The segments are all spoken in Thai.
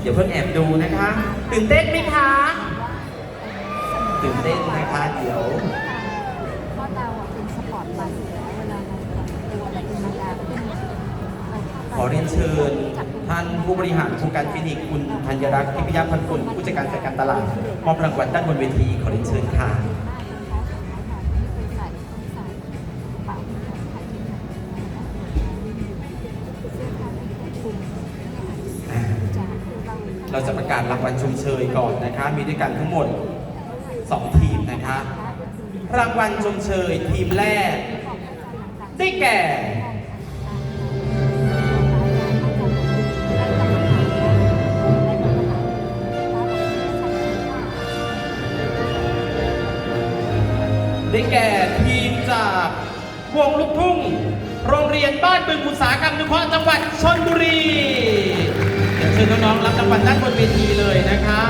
เดี๋ยวเพิ่งแอบดูนะคะ ตื่นเต้นไหมคะ ตื่นเต้นนะคะ เดี๋ยวเพราะเราเป็นสปอร์ตไลท์อยู่แล้วเวลาเราตัวอะไรธรรมดาขึ้นขอเรียนเชิญท่านผู้บริหารโครงการฟินิกคุณธัญรักษ์พิพยาพันธ์กุลผู้จัดการจัดการตลาดมอบรางวัลด้านบนเวทีขอเรียนเชิญค่ะ เราจะประกาศรางวัลชมเชยก่อนนะคะ มีด้วยกันทั้งหมด 2 ทีมนะคะ รางวัลชมเชยทีมแรก ได้แก่ ได้แก่ทีมจากวงลูกทุ่ง โรงเรียนบ้านบึงอุตสาหกรรมนุเคราะห์จังหวัดชนบุรี เชิญน้องๆรับรางวัลด้านบนเวทีเลยนะคะ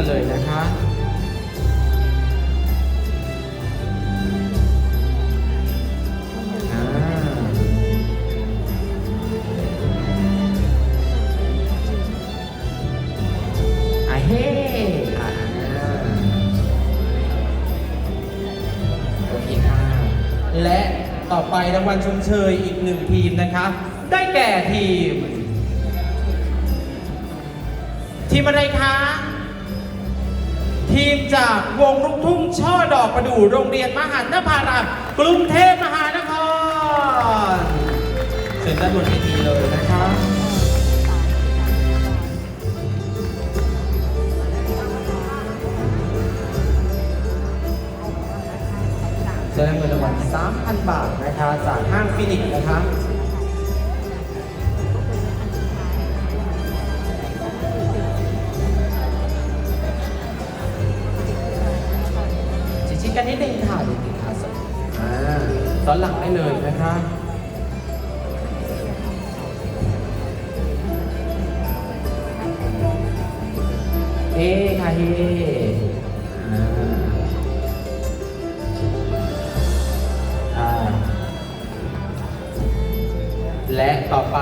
กันเลยนะคะอ่าอ่าเฮ้อ่าโอเคค่ะและต่อไปรางวัลชมเชยอีกหนึ่งทีมนะคะ ได้แก่ทีม ทีมอะไรคะ ทีมจากวงลูกทุ่งช่อดอกประดู่โรงเรียนมหันนภารามกรุงเทพมหานครเชิญด้านบนเวทีเลยนะคะจะได้เงินรางวัล3,000 บาทนะคะจากห้างฟินิกส์นะคะ กันนิดนึงค่ะดูสิขาสดอ่าสอนหลังได้เลยนะคะเฮ้ค่ะเฮ้และต่อไป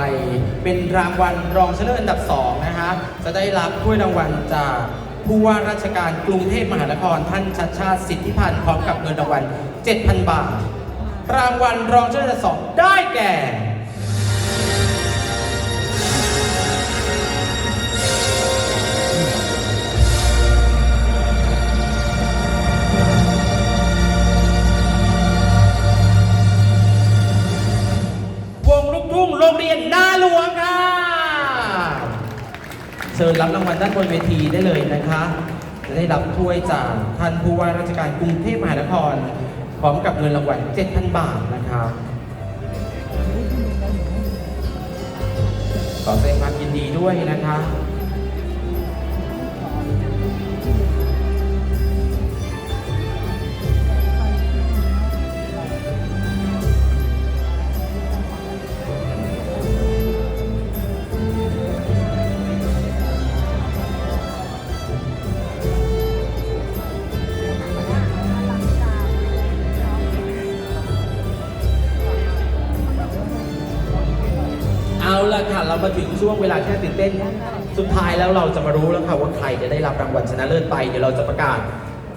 เป็นรางวัลรองชนะเลิศอันดับ 2 นะคะจะได้รับถ้วยรางวัลจาก ผู้ว่าราชการกรุงเทพมหานครท่านชัดชาติสิทธิพันธ์พร้อมกับเงินรางวัล 7,000 บาท รางวัลรองชนะเลิศอันดับสองได้แก่ เชิญรับรางวัลด้านบนเวทีได้เลยนะคะจะได้รับถ้วยจากท่านผู้ว่าราชการกรุงเทพมหานคร พร้อมกับเงินรางวัล 7,000 บาทนะคะขอแสดงความยินดีด้วยนะคะ เรามาถึงช่วงเวลาที่น่าตื่นเต้น สุดท้ายแล้วเราจะมารู้แล้วค่ะว่าใครจะได้รับรางวัลชนะเลิศไป เดี๋ยวเราจะประกาศ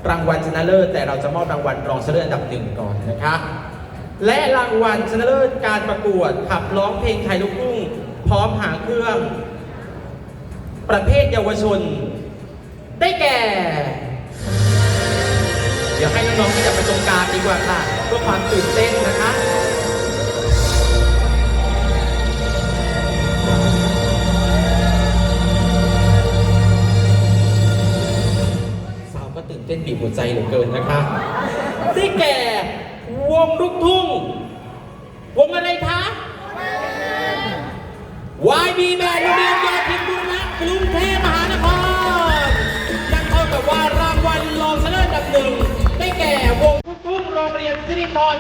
รางวัลชนะเลิศ แต่เราจะมอบรางวัลรองชนะเลิศอันดับหนึ่งก่อนนะคะ และรางวัลชนะเลิศการประกวดขับร้องเพลงไทยลูกทุ่งพร้อมหางเครื่อง ประเภทเยาวชน ได้แก่ เดี๋ยวให้น้องๆที่จะไปตรงกลางดีกว่าค่ะเพื่อความตื่นเต้นนะคะ บีบหัวใจเหลือเกินนะคะที่แก่วงลูกทุ่ง วงอะไรคะวายบีแมนโรงเรียนยอทิพย์บุรณะกรุงเทพมหานครนั่นเท่ากับว่ารางวัลรองชนะดับหนึ่งได้แก่วงลูกทุ่งโรงเรียนสิริธร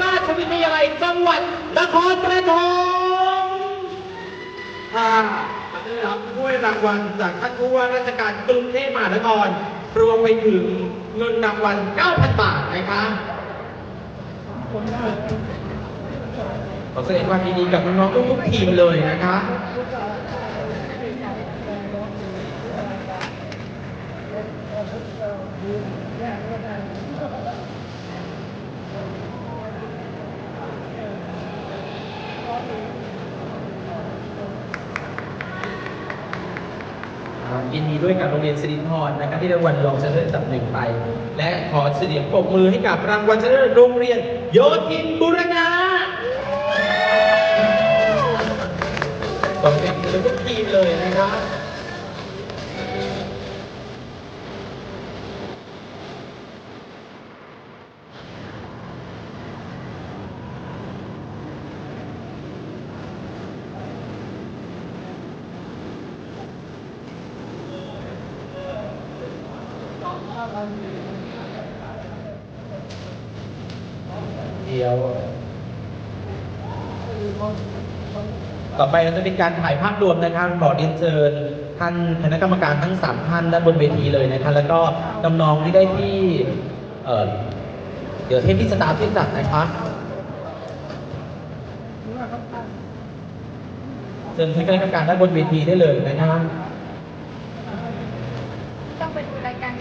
ราชวิทยาลัยจังหวัดนครปฐมค่ะได้รับถ้วยรางวัลจากท่านผู้ว่าราชการกรุงเทพมหานครรวมไปถึง เงินรางวัล 9,000 บาทนะคะขอแสดงความยินดีกับน้องๆทุกๆทีมเลยนะคะครั ยินดีด้วยกับโรงเรียนสิรินทรนะครับที่ได้รางวัลรองชนะเลิศอันดับหนึ่งไป และขอเสียงปรบมือให้กับรางวัลชนะเลิศโรงเรียน โยธินบุรณะขอบคุณทุกทีมเลยนะครับ เดียว ต่อไปเราจะเป็นการถ่ายภาพรวมนะครับขอเรียนเชิญท่านคณะกรรมการทั้งสามท่านด้านบนเวทีเลยนะครับแล้วก็น้องๆที่ได้ที่เอ่อเดี๋ยวเทพที่สตาร์ที่จัดนะครับเชิญท่านคณะกรรมการด้านบนเวทีได้เลยนะครับ ต้องไปดูรายการ